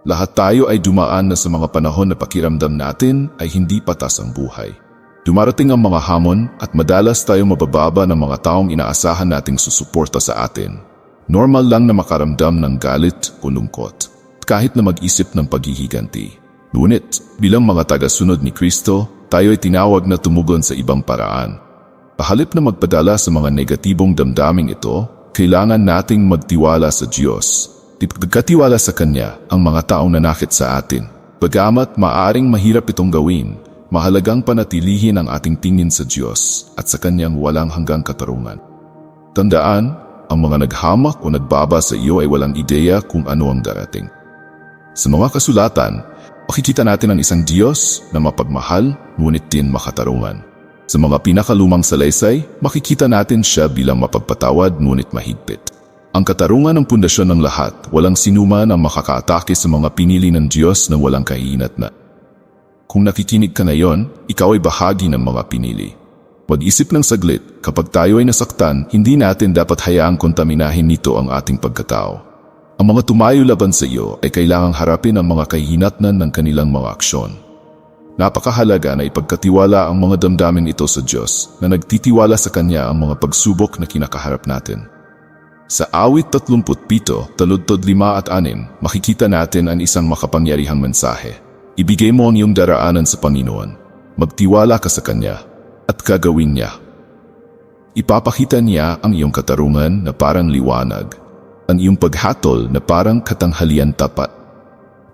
Lahat tayo ay dumaan na sa mga panahon na pakiramdam natin ay hindi patas ang buhay. Dumarating ang mga hamon at madalas tayo mabababa ng mga taong inaasahan nating susuporta sa atin. Normal lang na makaramdam ng galit o lungkot, kahit na mag-isip ng paghihiganti. Ngunit, bilang mga tagasunod ni Kristo, tayo ay tinawag na tumugon sa ibang paraan. Pahalip na magpadala sa mga negatibong damdaming ito, kailangan nating magtiwala sa Diyos. Pagkatiwala sa Kanya ang mga taong nanakit sa atin. Bagamat maaring mahirap itong gawin, mahalagang panatilihin ang ating tingin sa Diyos at sa Kanyang walang hanggang katarungan. Tandaan, ang mga naghamak o nagbaba sa iyo ay walang ideya kung ano ang darating. Sa mga kasulatan, makikita natin ang isang Diyos na mapagmahal ngunit din makatarungan. Sa mga pinakalumang salaysay, makikita natin siya bilang mapagpatawad ngunit mahigpit. Ang katarungan ng pundasyon ng lahat, walang sinuman ang makakaatake sa mga pinili ng Diyos na walang kahinat na. Kung nakikinig ka ngayon, ikaw ay bahagi ng mga pinili. Mag-isip ng saglit, kapag tayo ay nasaktan, hindi natin dapat hayaang kontaminahin nito ang ating pagkatao. Ang mga tumayo laban sa iyo ay kailangang harapin ang mga kahinatnan ng kanilang mga aksyon. Napakahalaga na ipagkatiwala ang mga damdamin ito sa Diyos na nagtitiwala sa Kanya ang mga pagsubok na kinakaharap natin. Sa awit 37, taludtod 5 at 6, makikita natin ang isang makapangyarihang mensahe. Ibigay mo ang iyong daraanan sa Panginoon. Magtiwala ka sa Kanya at kagawin niya. Ipapakita niya ang iyong katarungan na parang liwanag, ang iyong paghatol na parang katanghalian tapat.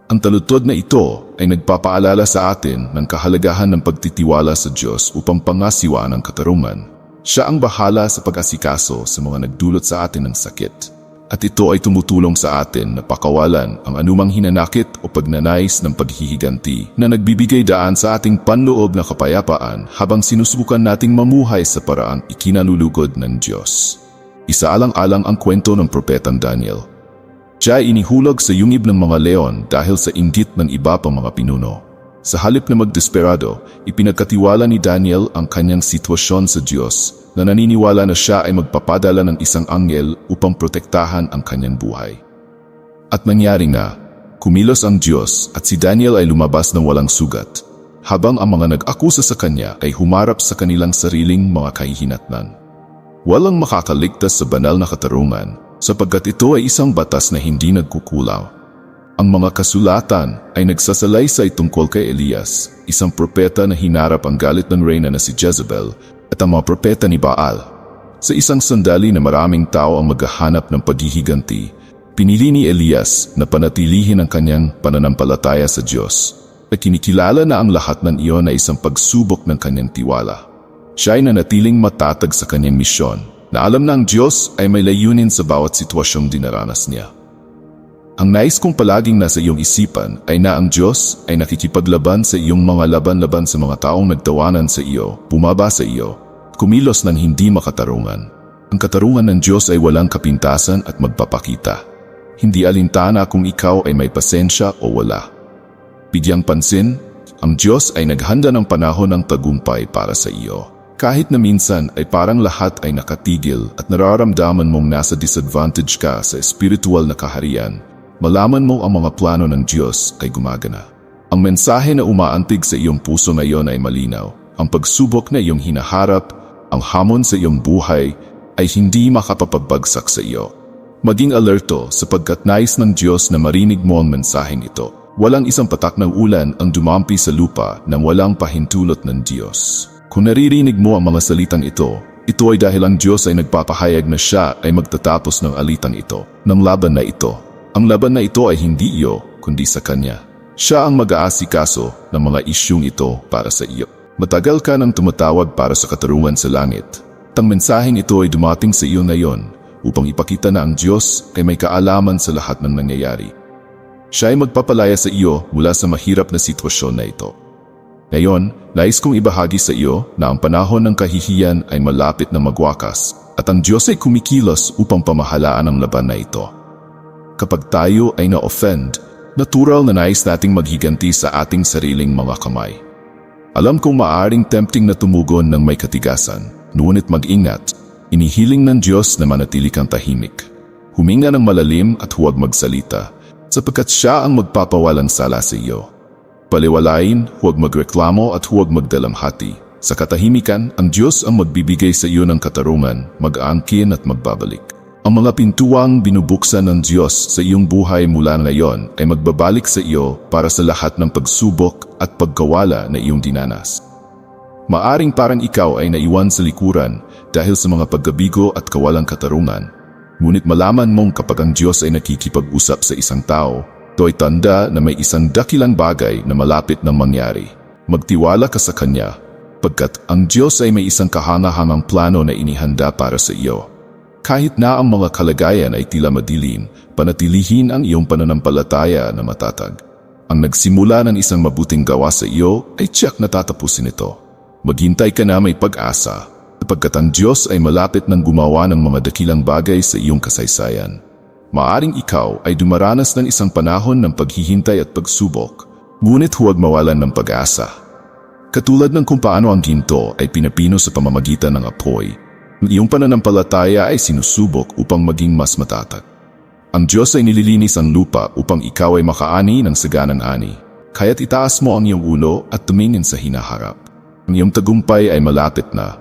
Ang talutod na ito ay nagpapaalala sa atin ng kahalagahan ng pagtitiwala sa Diyos upang pangasiwaan ang katarungan. Siya ang bahala sa pag-asikaso sa mga nagdulot sa atin ng sakit. At ito ay tumutulong sa atin na pakawalan ang anumang hinanakit o pagnanais ng paghihiganti na nagbibigay daan sa ating panloob na kapayapaan habang sinusubukan nating mamuhay sa paraang ikinalulugod ng Diyos. Isaalang-alang ang kwento ng propetang Daniel. Siya ay inihulog sa yungib ng mga leon dahil sa inggit ng iba pang mga pinuno. Sa halip na magdesperado, ipinagkatiwala ni Daniel ang kanyang sitwasyon sa Diyos na naniniwala na siya ay magpapadala ng isang anghel upang protektahan ang kanyang buhay. At nangyari nga, kumilos ang Diyos at si Daniel ay lumabas ng walang sugat, habang ang mga nag-akusa sa kanya ay humarap sa kanilang sariling mga kahihinatnan. Walang makakaligtas sa banal na katarungan sapagkat ito ay isang batas na hindi nagkukulaw. Ang mga kasulatan ay nagsasalaysay tungkol kay Elias, isang propeta na hinarap ang galit ng reyna na si Jezebel at ang mga propeta ni Baal. Sa isang sandali na maraming tao ang maghahanap ng paghihiganti, pinili ni Elias na panatilihin ang kanyang pananampalataya sa Diyos at kinikilala na ang lahat ng iyon ay isang pagsubok ng kanyang tiwala. Siya ay nanatiling matatag sa kanyang misyon na alam na ang Diyos ay may layunin sa bawat sitwasyong dinaranas niya. Ang nais kong palaging nasa iyong isipan ay na ang Diyos ay nakikipaglaban sa iyong mga laban-laban sa mga taong nagtawanan sa iyo, bumaba sa iyo, kumilos ng hindi makatarungan. Ang katarungan ng Diyos ay walang kapintasan at magpapakita. Hindi alintana kung ikaw ay may pasensya o wala. Bigyang pansin, ang Diyos ay naghanda ng panahon ng tagumpay para sa iyo. Kahit na minsan ay parang lahat ay nakatigil at nararamdaman mong nasa disadvantage ka sa spiritual na kaharian, malaman mo ang mga plano ng Diyos ay gumagana. Ang mensahe na umaantig sa iyong puso ngayon ay malinaw. Ang pagsubok na iyong hinaharap, ang hamon sa iyong buhay, ay hindi makapapagbagsak sa iyo. Maging alerto sapagkat nais ng Diyos na marinig mo ang mensaheng ito. Walang isang patak ng ulan ang dumampi sa lupa nang walang pahintulot ng Diyos. Kung naririnig mo ang mga salitang ito, ito ay dahil ang Diyos ay nagpapahayag na siya ay magtatapos ng alitan ito, ng laban na ito ang laban na ito ay hindi iyo, kundi sa Kanya. Siya ang mag-aasikaso ng mga isyung ito para sa iyo. Matagal ka nang tumatawag para sa katarungan sa langit. Tang mensaheng ito ay dumating sa iyo ngayon upang ipakita na ang Diyos ay may kaalaman sa lahat ng nangyayari. Siya ay magpapalaya sa iyo mula sa mahirap na sitwasyon na ito. Ngayon, nais kong ibahagi sa iyo na ang panahon ng kahihiyan ay malapit na magwakas at ang Diyos ay kumikilos upang pamahalaan ang laban na ito kapag tayo ay na-offend, natural na nais nating maghiganti sa ating sariling mga kamay. Alam kong maaring tempting na tumugon ng may katigasan, ngunit mag-ingat, inihiling ng Diyos na manatili kang tahimik. Huminga ng malalim at huwag magsalita. sapagkat siya ang magpapawalang sala sa iyo. Paliwalain, huwag magreklamo at huwag magdalamhati. Sa katahimikan, ang Diyos ang magbibigay sa iyo ng katarungan, mag-aangkin at magbabalik. Ang mga pintuang binubuksan ng Diyos sa iyong buhay mula ngayon ay magbabalik sa iyo para sa lahat ng pagsubok at pagkawala na iyong dinanas. Maaring parang ikaw ay naiwan sa likuran dahil sa mga paggabigo at kawalang katarungan. Ngunit malaman mong kapag ang Diyos ay nakikipag-usap sa isang tao, ito ay tanda na may isang dakilang bagay na malapit na mangyari. Magtiwala ka sa Kanya, pagkat ang Diyos ay may isang kahangahangang plano na inihanda para sa iyo. Kahit na ang mga kalagayan ay tila madilim, panatilihin ang iyong pananampalataya na matatag. Ang nagsimula ng isang mabuting gawa sa iyo ay tiyak na tatapusin ito. Maghintay ka na may pag-asa, sapagkat ang Diyos ay malapit ng gumawa ng mga dakilang bagay sa iyong kasaysayan. Maaring ikaw ay dumaranas ng isang panahon ng paghihintay at pagsubok, ngunit huwag mawalan ng pag-asa. Katulad ng kung paano ang ginto ay pinapino sa pamamagitan ng apoy, iyong pananampalataya ay sinusubok upang maging mas matatag. Ang Diyos ay nililinis ang lupa upang ikaw ay makaani ng saganang ani, kaya't itaas mo ang iyong ulo at tumingin sa hinaharap. Ang iyong tagumpay ay malapit na.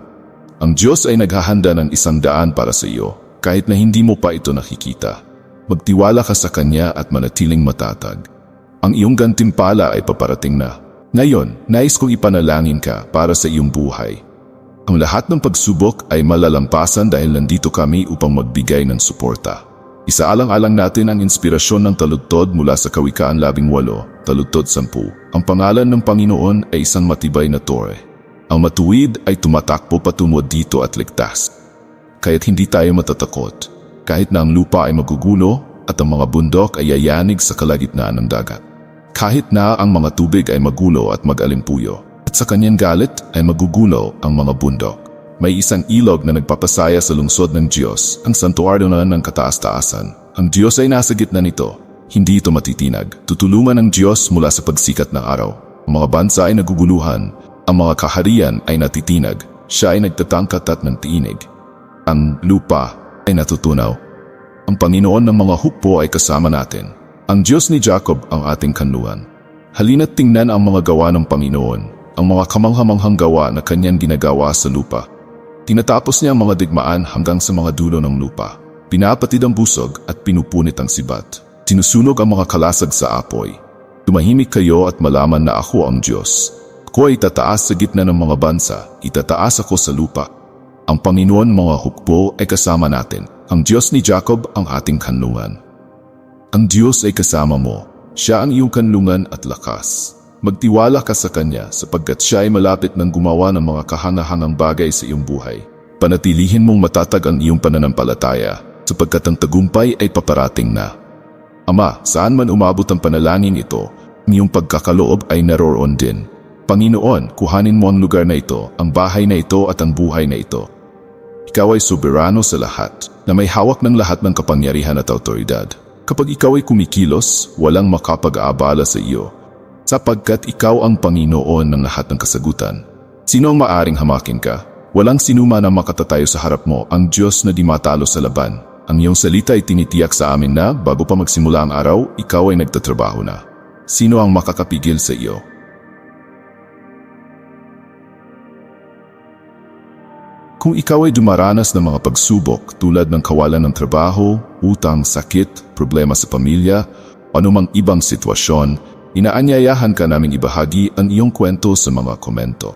Ang Diyos ay naghahanda ng isang daan para sa iyo, kahit na hindi mo pa ito nakikita. Magtiwala ka sa Kanya at manatiling matatag. Ang iyong gantimpala ay paparating na. Ngayon, nais kong ipanalangin ka para sa iyong buhay. Ang lahat ng pagsubok ay malalampasan dahil nandito kami upang magbigay ng suporta. Isaalang-alang natin ang inspirasyon ng taludtod mula sa Kawikaan 18, taludtod 10. Ang pangalan ng Panginoon ay isang matibay na tore. Ang matuwid ay tumatakbo patungo dito at ligtas. Kaya't hindi tayo matatakot, kahit na ang lupa ay magugulo at ang mga bundok ay yayanig sa kalagitnaan ng dagat. Kahit na ang mga tubig ay magulo at mag-alimpuyo, at sa kanyang galit ay magugulo ang mga bundok. May isang ilog na nagpapasaya sa lungsod ng Diyos, ang santuaryo na ng kataas-taasan. Ang Diyos ay nasa gitna nito, hindi ito matitinag. Tutulungan ng Diyos mula sa pagsikat ng araw. Ang mga bansa ay naguguluhan ang mga kaharian ay natitinag, siya ay nagtatangkat at nantiinig. Ang lupa ay natutunaw. Ang Panginoon ng mga hukbo ay kasama natin. Ang Diyos ni Jacob ang ating kanluan. Halina't tingnan ang mga gawa ng Panginoon, ang mga kamanghamanghang gawa na kanyang ginagawa sa lupa. Tinatapos niya ang mga digmaan hanggang sa mga dulo ng lupa. Pinapatid ang busog at pinupunit ang sibat. Sinusunog ang mga kalasag sa apoy. Tumahimik kayo at malaman na ako ang Diyos. Ako ay tataas sa gitna ng mga bansa, itataas ako sa lupa. Ang Panginoon mga hukbo ay kasama natin. Ang Diyos ni Jacob ang ating kanlungan. Ang Diyos ay kasama mo. Siya ang iyong kanlungan at lakas. Magtiwala ka sa Kanya sapagkat siya ay malapit ng gumawa ng mga kahangahangang bagay sa iyong buhay. Panatilihin mong matatag ang iyong pananampalataya sapagkat ang tagumpay ay paparating na. Ama, saan man umabot ang panalangin ito, iyong pagkakaloob ay naroroon din. Panginoon, kuhanin mo ang lugar na ito, ang bahay na ito at ang buhay na ito. Ikaw ay soberano sa lahat, na may hawak ng lahat ng kapangyarihan at autoridad. Kapag ikaw ay kumikilos, walang makapag-aabala sa iyo, sapagkat ikaw ang Panginoon ng lahat ng kasagutan. Sino ang maaring hamakin ka? Walang sinuma na makatatayo sa harap mo, ang Diyos na di matalo sa laban. Ang iyong salita ay tinitiyak sa amin na bago pa magsimula ang araw, ikaw ay nagtatrabaho na. Sino ang makakapigil sa iyo? Kung ikaw ay dumaranas ng mga pagsubok tulad ng kawalan ng trabaho, utang, sakit, problema sa pamilya, anumang ibang sitwasyon, inaanyayahan ka namin ibahagi ang iyong kwento sa mga komento.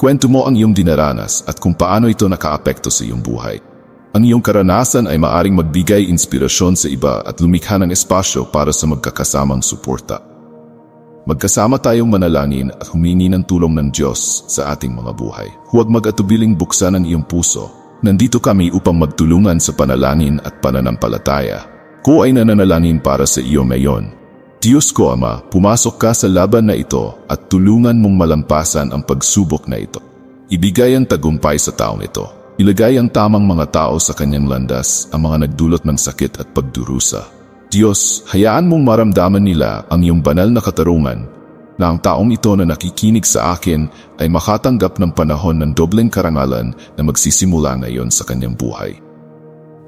Kwento mo ang iyong dinaranas at kung paano ito nakaapekto sa iyong buhay. Ang iyong karanasan ay maaring magbigay inspirasyon sa iba at lumikha ng espasyo para sa magkakasamang suporta. Magkasama tayong manalangin at humingi ng tulong ng Diyos sa ating mga buhay. Huwag mag-atubiling buksan ang iyong puso. Nandito kami upang magtulungan sa panalangin at pananampalataya. Ko ay nananalangin para sa iyo ngayon. Diyos ko Ama, pumasok ka sa laban na ito at tulungan mong malampasan ang pagsubok na ito. Ibigay ang tagumpay sa taong ito. Ilagay ang tamang mga tao sa kanyang landas, ang mga nagdulot ng sakit at pagdurusa. Diyos, hayaan mong maramdaman nila ang iyong banal na katarungan na ang taong ito na nakikinig sa akin ay makatanggap ng panahon ng dobleng karangalan na magsisimula ngayon sa kanyang buhay.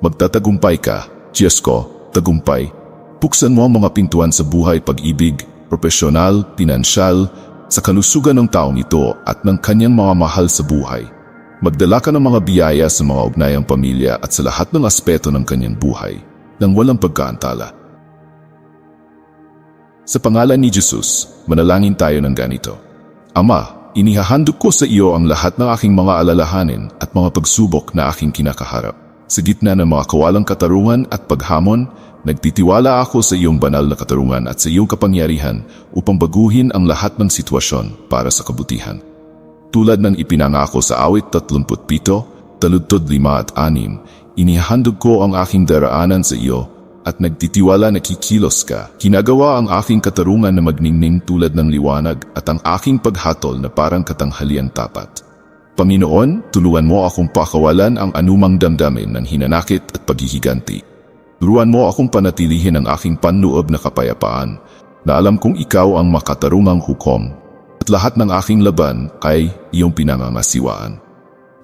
Magtatagumpay ka, Diyos ko, tagumpay. Buksan mo ang mga pintuan sa buhay pag-ibig, profesional, pinansyal, sa kalusugan ng taong ito at ng kanyang mga mahal sa buhay. Magdala ka ng mga biyaya sa mga ugnayang pamilya at sa lahat ng aspeto ng kanyang buhay, nang walang pagkaantala. Sa pangalan ni Jesus, manalangin tayo ng ganito. Ama, inihahandog ko sa iyo ang lahat ng aking mga alalahanin at mga pagsubok na aking kinakaharap. Sa gitna ng mga kawalang katarungan at paghamon, nagtitiwala ako sa iyong banal na katarungan at sa iyong kapangyarihan upang baguhin ang lahat ng sitwasyon para sa kabutihan. Tulad ng ipinangako sa awit 37, taludtod 5 at 6, inihandog ko ang aking daraanan sa iyo at nagtitiwala na kikilos ka. Kinagawa ang aking katarungan na magningning tulad ng liwanag at ang aking paghatol na parang katanghalian tapat. Panginoon, tuluan mo akong pakawalan ang anumang damdamin ng hinanakit at paghihiganti. Turuan mo akong panatilihin ang aking panloob na kapayapaan na alam kong ikaw ang makatarungang hukom at lahat ng aking laban ay iyong pinangangasiwaan.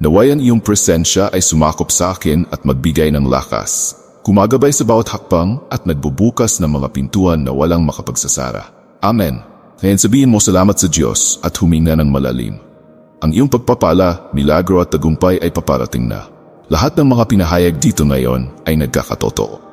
Nawayan iyong presensya ay sumakop sa akin at magbigay ng lakas. Kumagabay sa bawat hakbang at nagbubukas ng mga pintuan na walang makapagsasara. Amen. Ngayon sabihin mo salamat sa Diyos at huminga ng malalim. Ang iyong pagpapala, milagro at tagumpay ay paparating na. Lahat ng mga pinahayag dito ngayon ay nagkakatotoo.